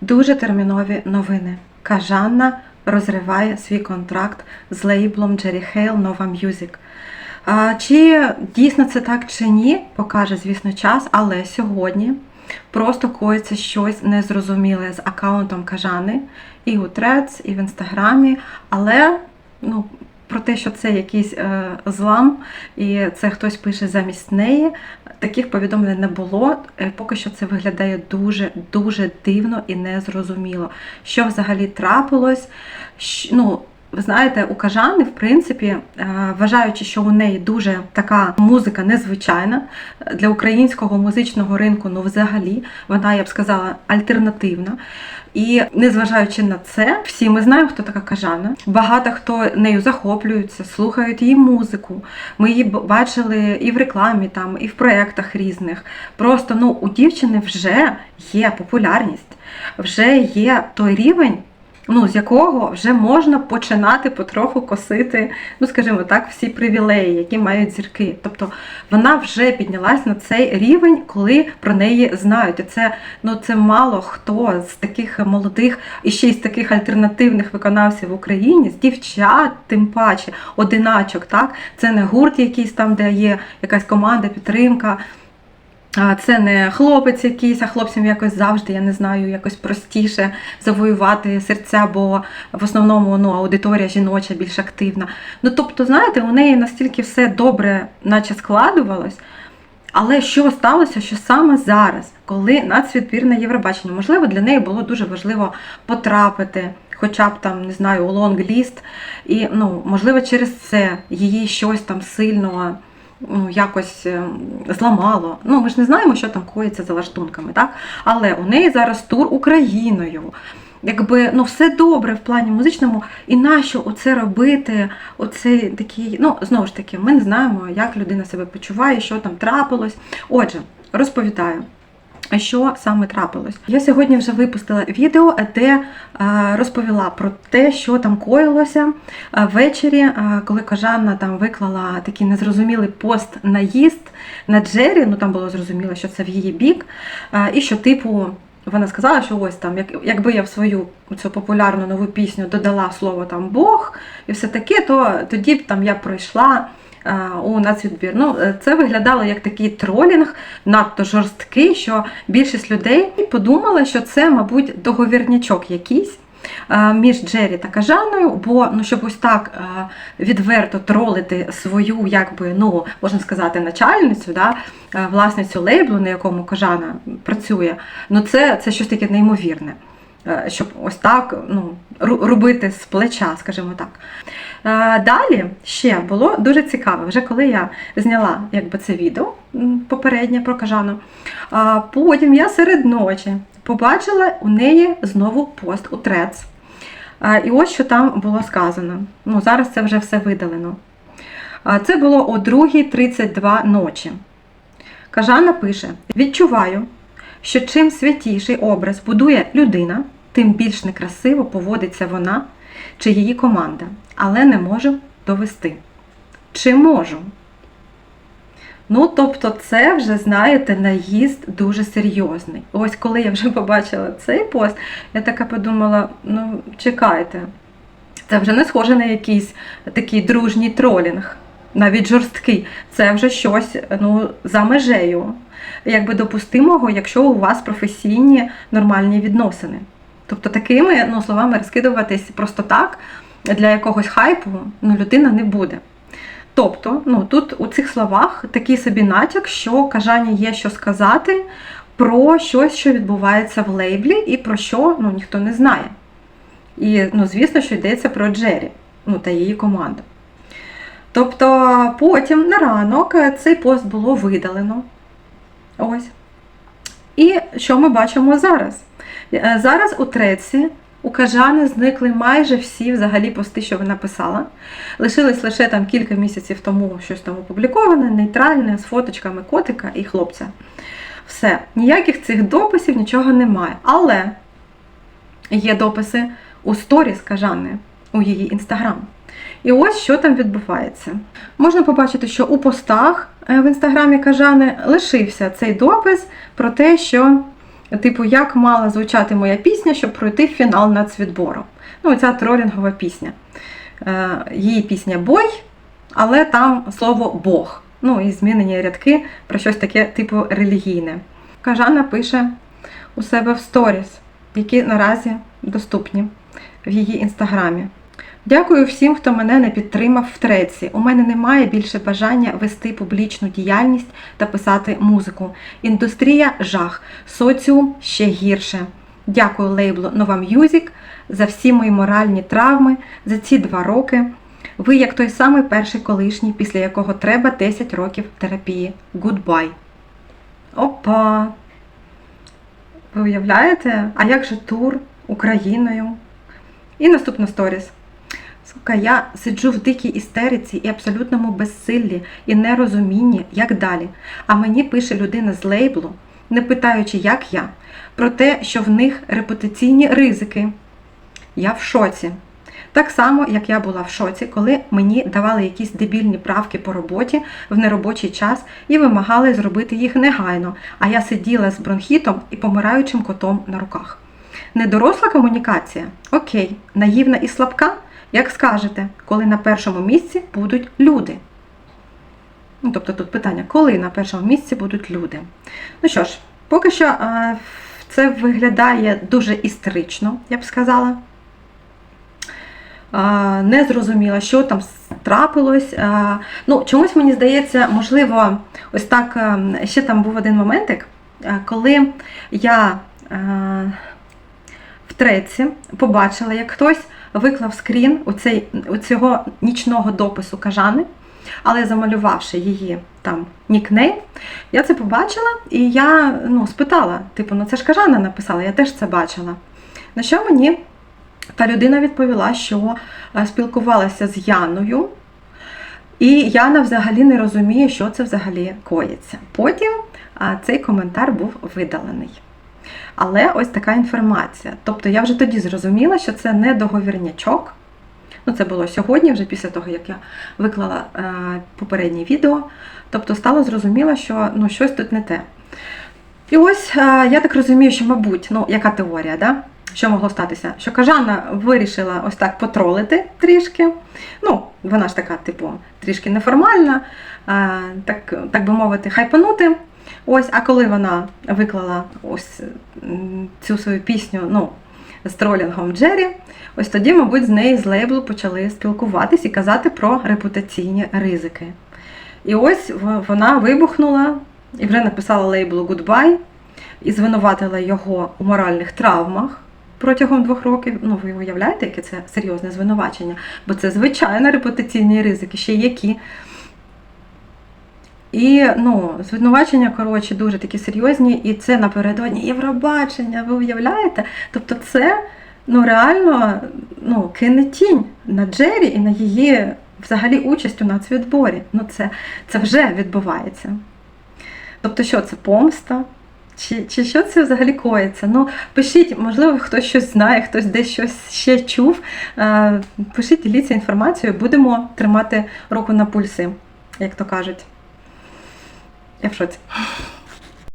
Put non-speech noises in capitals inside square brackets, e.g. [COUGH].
Дуже термінові новини. Кажанна розриває свій контракт з лейблом Jerry Hale Nova Music. Чи дійсно це так чи ні, покаже, звісно, час, але сьогодні просто коїться щось незрозуміле з аккаунтом Кажани і у Threads, і в інстаграмі, але ну, про те, що це якийсь е, злам, і це хтось пише замість неї. Таких повідомлень не було. Е, Поки що це виглядає дуже дуже дивно і незрозуміло. Що взагалі трапилось? Ну, ви знаєте, у Кажани, в принципі, е, вважаючи, що у неї дуже така музика незвичайна для українського музичного ринку, ну взагалі, вона, я б сказала, альтернативна. І незважаючи на це, всі ми знаємо, хто така Кажана. Багато хто нею захоплюється, слухають її музику. Ми її бачили і в рекламі, там, і в проєктах різних. Просто ну, у дівчини вже є популярність, вже є той рівень. Ну, з якого вже можна починати потроху косити, ну скажімо так, всі привілеї, які мають зірки. Тобто вона вже піднялась на цей рівень, коли про неї знають. І це ну це мало хто з таких молодих і ще й з таких альтернативних виконавців в Україні, з дівчат, тим паче, одиначок. Так, це не гурт, якийсь там, де є якась команда, підтримка. Це не хлопець якийсь, а хлопцям якось завжди, я не знаю, якось простіше завоювати серця, бо в основному ну, аудиторія жіноча більш активна. Ну тобто, знаєте, у неї настільки все добре, наче складувалось. Але що сталося, що саме зараз, коли нацвідбір на Євробачення, можливо, для неї було дуже важливо потрапити, хоча б там, не знаю, лонг-ліст, і ну, можливо, через це її щось там сильно ну, якось ем, зламало. Ну, ми ж не знаємо, що там коїться за лаштунками, так? Але у неї зараз тур Україною. Якби ну все добре в плані музичному, і нащо оце робити? Оцей такий, ну знову ж таки, ми не знаємо, як людина себе почуває, що там трапилось. Отже, розповідаю. Що саме трапилось? Я сьогодні вже випустила відео, де е, розповіла про те, що там коїлося Е, ввечері, е, коли Кажанна там виклала такий незрозумілий пост наїзд на Джері. Ну там було зрозуміло, що це в її бік, е, і що, типу, вона сказала, що ось там, як, якби я в свою цю популярну нову пісню додала слово там Бог і все таке, то тоді б там я пройшла е, у нацвідбір. Ну, е, це виглядало як такий тролінг, надто жорсткий, що більшість людей подумала, що це, мабуть, договірнячок якийсь. е, Між Джері та Кажаною, бо ну щоб ось так е, відверто тролити свою, якби ну можна сказати, начальницю, да, е, власницю лейблу, на якому Кажана працює, ну це, це щось таке неймовірне. Е, Щоб ось так ну, робити з плеча, скажімо так. Е, Далі ще було дуже цікаво, вже коли я зняла якби, це відео попереднє про кажану. Потім я серед ночі побачила у неї знову пост у Трец. І ось що там було сказано. Ну, зараз це вже все видалено. Це було о 2.32 ночі. Кажана пише: Відчуваю, що чим святіший образ будує людина, тим більш некрасиво поводиться вона чи її команда, але не можу довести. Чи можу? Ну, тобто, це вже, знаєте, наїзд дуже серйозний. Ось коли я вже [LAUGHS] побачила цей пост, я така подумала: ну, чекайте, це вже не схоже на якийсь такий дружній тролінг, навіть жорсткий. Це вже щось ну, за межею, якби допустимого, якщо у вас професійні нормальні відносини. Тобто такими ну, словами розкидуватись просто так для якогось хайпу ну, людина не буде. Тобто, ну тут у цих словах такий собі натяк, що кажані є що сказати про щось, що відбувається в лейблі, і про що ну, ніхто не знає. І, ну, звісно, що йдеться про Джері ну, та її команду. Тобто, потім на ранок цей пост було видалено. Ось. І що ми бачимо зараз? Е, Зараз у треці у Кажани зникли майже всі взагалі пости, що вона писала. Лишилось лише там кілька місяців тому щось там опубліковане, нейтральне, з фоточками котика і хлопця. Все, ніяких цих дописів, нічого немає. Але є дописи у сторіс Кажани, у її інстаграм. І ось що там відбувається. Можна побачити, що у постах в інстаграмі Кажани лишився цей допис про те, що Типу, як мала звучати моя пісня, щоб пройти фінал нацвідбору. Ну, ця тролінгова пісня. Е, Її пісня Бой, але там слово Бог. Ну і змінені рядки про щось таке, типу, релігійне. Кажана пише у себе в сторіс, які наразі доступні в її інстаграмі. Дякую всім, хто мене не підтримав в треці. У мене немає більше бажання вести публічну діяльність та писати музику. Індустрія жах, соціум ще гірше. Дякую лейблу Нова М'юзік за всі мої моральні травми за ці два роки. Ви як той самий перший колишній, після якого треба 10 років терапії. Goodbye. Опа! Ви уявляєте? А як же тур Україною? І наступна сторіс. Сука, я сиджу в дикій істериці і абсолютному безсиллі і нерозумінні, як далі. А мені пише людина з лейблу, не питаючи, як я, про те, що в них репутаційні ризики. Я в шоці. Так само, як я була в шоці, коли мені давали якісь дебільні правки по роботі в неробочий час і вимагали зробити їх негайно, а я сиділа з бронхітом і помираючим котом на руках. Недоросла комунікація? Окей, наївна і слабка? Як скажете, коли на першому місці будуть люди? Ну, тобто тут питання, коли на першому місці будуть люди? Ну що ж, поки що е, це виглядає дуже істерично, я б сказала. Е, Не зрозуміла, що там трапилось. Е, Ну, чомусь мені здається, можливо, ось так е, ще там був один моментик, е, коли я е, в треці побачила, як хтось виклав скрін у, цей, у цього нічного допису кажани, але замалювавши її там нікнейм, я це побачила і я ну, спитала: типу, ну це ж кажана написала, я теж це бачила. На що мені та людина відповіла, що е, спілкувалася з Яною, і Яна взагалі не розуміє, що це взагалі коїться. Потім а, цей коментар був видалений. Але ось така інформація. Тобто я вже тоді зрозуміла, що це не договірнячок. Ну, це було сьогодні, вже після того, як я виклала е, попереднє відео. Тобто стало зрозуміло, що ну, щось тут не те. І ось е, я так розумію, що, мабуть, ну, яка теорія, да? що могло статися? Що Кажана вирішила ось так потролити трішки. Ну, вона ж така, типу, трішки неформальна, е, так, так би мовити, хайпанути. Ось, а коли вона виклала ось цю свою пісню ну, з тролінгом Джері, ось тоді, мабуть, з неї з лейблу почали спілкуватись і казати про репутаційні ризики. І ось вона вибухнула і вже написала лейблу Goodbye і звинуватила його у моральних травмах протягом двох років. Ну, ви уявляєте, яке це серйозне звинувачення? Бо це звичайно репутаційні ризики, ще які. І ну, звинувачення, коротше, дуже такі серйозні, і це напередодні Євробачення, ви уявляєте? Тобто це ну, реально ну, кине тінь на Джері і на її взагалі участь у нацвідборі. Ну, це, це вже відбувається. Тобто, що це помста? Чи, чи що це взагалі коїться? Ну, пишіть, можливо, хтось щось знає, хтось десь щось ще чув. Е, Пишіть, діліться інформацією, будемо тримати руку на пульси, як то кажуть. Я в шоці.